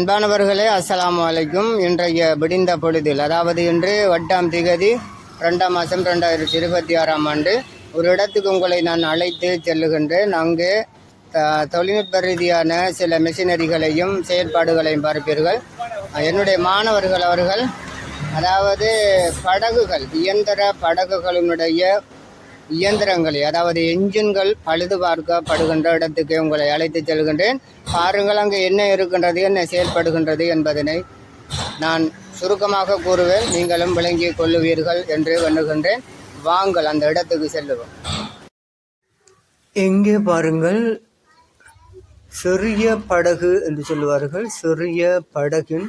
அன்பானவர்களே அஸ்ஸலாமு அலைக்கும். இன்றைய விடிந்த பொழுதில் அதாவது இன்று வட்டாம் திகதி ரெண்டாம் மாதம் ரெண்டாயிரத்தி இருபத்தி ஆறாம் ஆண்டு ஒரு இடத்துக்கு உங்களை நான் அழைத்து செல்லுகின்றேன். அங்கு தொழில்நுட்ப ரீதியான சில மிஷினரிகளையும் செயற்பாடுகளையும் பார்ப்பீர்கள். என்னுடைய மாணவர்கள் அவர்கள் அதாவது படகுகள் இயந்திர படகுகளினுடைய இயந்திரங்கள் அதாவது என்ஜின்கள் பழுது பார்க்கப்படுகின்ற இடத்துக்கு உங்களை அழைத்து செல்கின்றேன். பாருங்கள் அங்கே என்ன இருக்கின்றது என்ன செயல்படுகின்றது என்பதனை நான் சுருக்கமாக கூறுவேன். நீங்களும் விளங்கிக் கொள்ளுவீர்கள் என்று எண்ணுகின்றேன். வாங்கள் அந்த இடத்துக்கு செல்லுவோம். எங்கே பாருங்கள் சிறிய படகு என்று சொல்லுவார்கள். சிறிய படகின்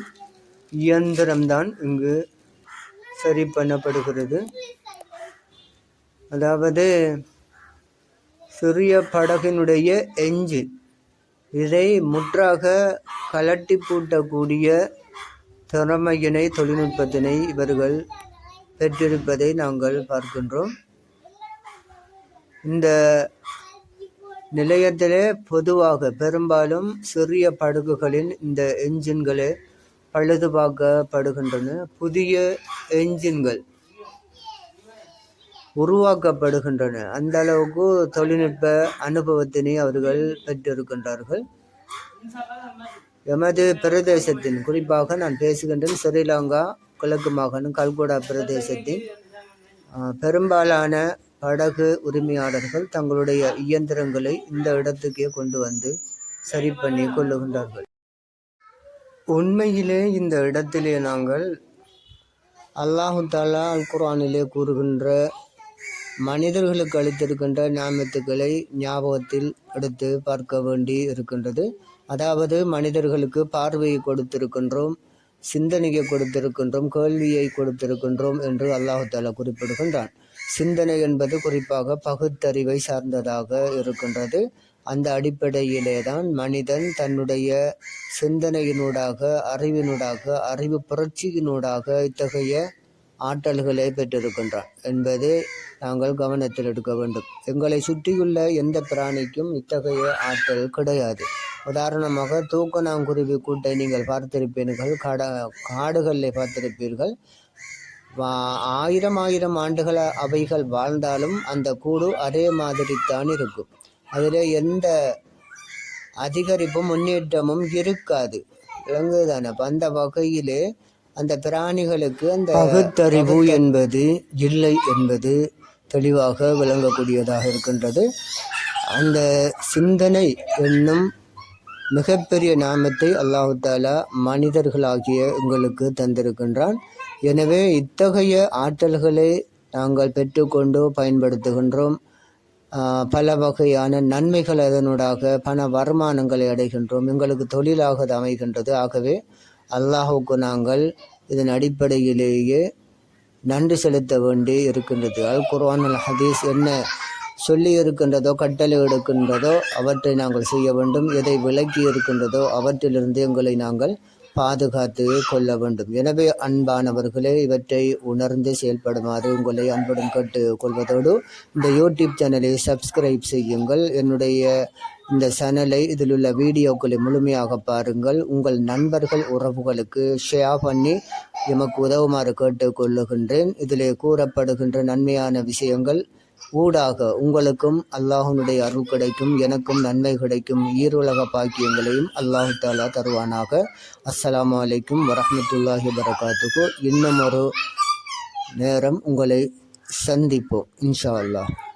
இயந்திரம்தான் இங்கு சரி பண்ணப்படுகிறது. அதாவது சிறிய படகினுடைய என்ஜின் இதை முற்றாக கலட்டி பூட்டக்கூடிய திறமையினை தொழில்நுட்பத்தினை இவர்கள் பெற்றிருப்பதை நாங்கள் பார்க்கின்றோம். இந்த நிலையத்திலே பொதுவாக பெரும்பாலும் சிறிய படகுகளின் இந்த என்ஜின்களே பழுது பார்க்கப்படுகின்றன புதிய என்ஜின்கள் உருவாக்கப்படுகின்றன. அந்த அளவுக்கு தொழில்நுட்ப அனுபவத்தினை அவர்கள் பெற்றிருக்கின்றார்கள். எமது பிரதேசத்தின் குறிப்பாக நான் பேசுகின்றேன் ஸ்ரீலங்கா கிழக்கு மாகாணம் கல்குடா பிரதேசத்தின் பெரும்பாலான படகு உரிமையாளர்கள் தங்களுடைய இயந்திரங்களை இந்த இடத்துக்கே கொண்டு வந்து சரி பண்ணி கொள்ளுகின்றார்கள். உண்மையிலே இந்த இடத்திலே நாங்கள் அல்லாஹு தாலா அல் குர்ஆனிலே கூறுகின்ற மனிதர்களுக்கு அளித்திருக்கின்ற நியமத்துக்களை ஞாபகத்தில் எடுத்து பார்க்க வேண்டி இருக்கின்றது. அதாவது மனிதர்களுக்கு பார்வையை கொடுத்திருக்கின்றோம் சிந்தனையை கொடுத்திருக்கின்றோம் கேள்வியை கொடுத்திருக்கின்றோம் என்று அல்லாஹு குறிப்பிடுகின்றான். சிந்தனை என்பது குறிப்பாக பகுத்தறிவை சார்ந்ததாக இருக்கின்றது. அந்த அடிப்படையிலே தான் மனிதன் தன்னுடைய சிந்தனையினூடாக அறிவினூடாக அறிவு புரட்சியினூடாக இத்தகைய ஆற்றல்களை பெற்றிருக்கின்றான் என்பதை நாங்கள் கவனத்தில் எடுக்க வேண்டும். எங்களை சுற்றியுள்ள எந்த பிராணிக்கும் இத்தகைய ஆற்றல் கிடையாது. உதாரணமாக தூக்கணாங்குருவி கூட்டை நீங்கள் பார்த்திருப்பீர்கள். கட காடுகளில் பார்த்திருப்பீர்கள். வா- ஆயிரம் ஆயிரம் ஆண்டுகள் அவைகள் வாழ்ந்தாலும் அந்த கூடு அதே மாதிரி தான் இருக்கும். அதில் எந்த அதிகரிப்பும் முன்னேற்றமும் இருக்காது. விளங்குதானே? அந்த வகையிலே அந்த பிராணிகளுக்கு அந்த பகுத்தறிவு என்பது இல்லை என்பது தெளிவாக விளங்கக்கூடியதாக இருக்கின்றது. அந்த சிந்தனை என்னும் மிகப்பெரிய நாமத்தை அல்லாஹு தாலா மனிதர்களாகிய உங்களுக்கு தந்திருக்கின்றான். எனவே இத்தகைய ஆற்றல்களை நாங்கள் பெற்றுக்கொண்டு பயன்படுத்துகின்றோம். பல வகையான நன்மைகள் அதனூடாக பண வருமானங்களை அடைகின்றோம். எங்களுக்கு தொழிலாக அமைகின்றது. ஆகவே அல்லாஹுக்கு நாங்கள் இதன் அடிப்படையிலேயே நன்றி செலுத்த வேண்டி இருக்கின்றது. அல் குர்ஆன் அல் ஹதீஸ் என்ன சொல்லி இருக்கின்றதோ கட்டளை எடுக்கின்றதோ அவற்றை நாங்கள் செய்ய வேண்டும். எதை விளக்கி இருக்கின்றதோ அவற்றிலிருந்து எங்களை நாங்கள் பாதுகாத்து கொள்ள வேண்டும். எனவே அன்பானவர்களே இவற்றை உணர்ந்து செயல்படுமாறு உங்களை அன்புடன் கேட்டு கொள்வதோடு இந்த யூடியூப் சேனலை சப்ஸ்கிரைப் செய்யுங்கள். என்னுடைய இந்த சேனலை இதில் உள்ள வீடியோக்களை முழுமையாக பாருங்கள். உங்கள் நண்பர்கள் உறவுகளுக்கு ஷேர் பண்ணி எமக்கு உதவுமாறு கேட்டுக்கொள்ளுகின்றேன். இதிலே கூறப்படுகின்ற நன்மையான விஷயங்கள் ஊடாக உங்களுக்கும் அல்லாஹனுடைய அருள் கிடைக்கும் எனக்கும் நன்மை கிடைக்கும். ஈருலக பாக்கியங்களையும் அல்லாஹு தாலா தருவானாக. அஸ்லாம் அலைக்கும் வரமத்துல்லாஹி வரகாத்துக்கு இன்னும் ஒரு நேரம் உங்களை சந்திப்போம் இன்ஷா அல்லாஹ்.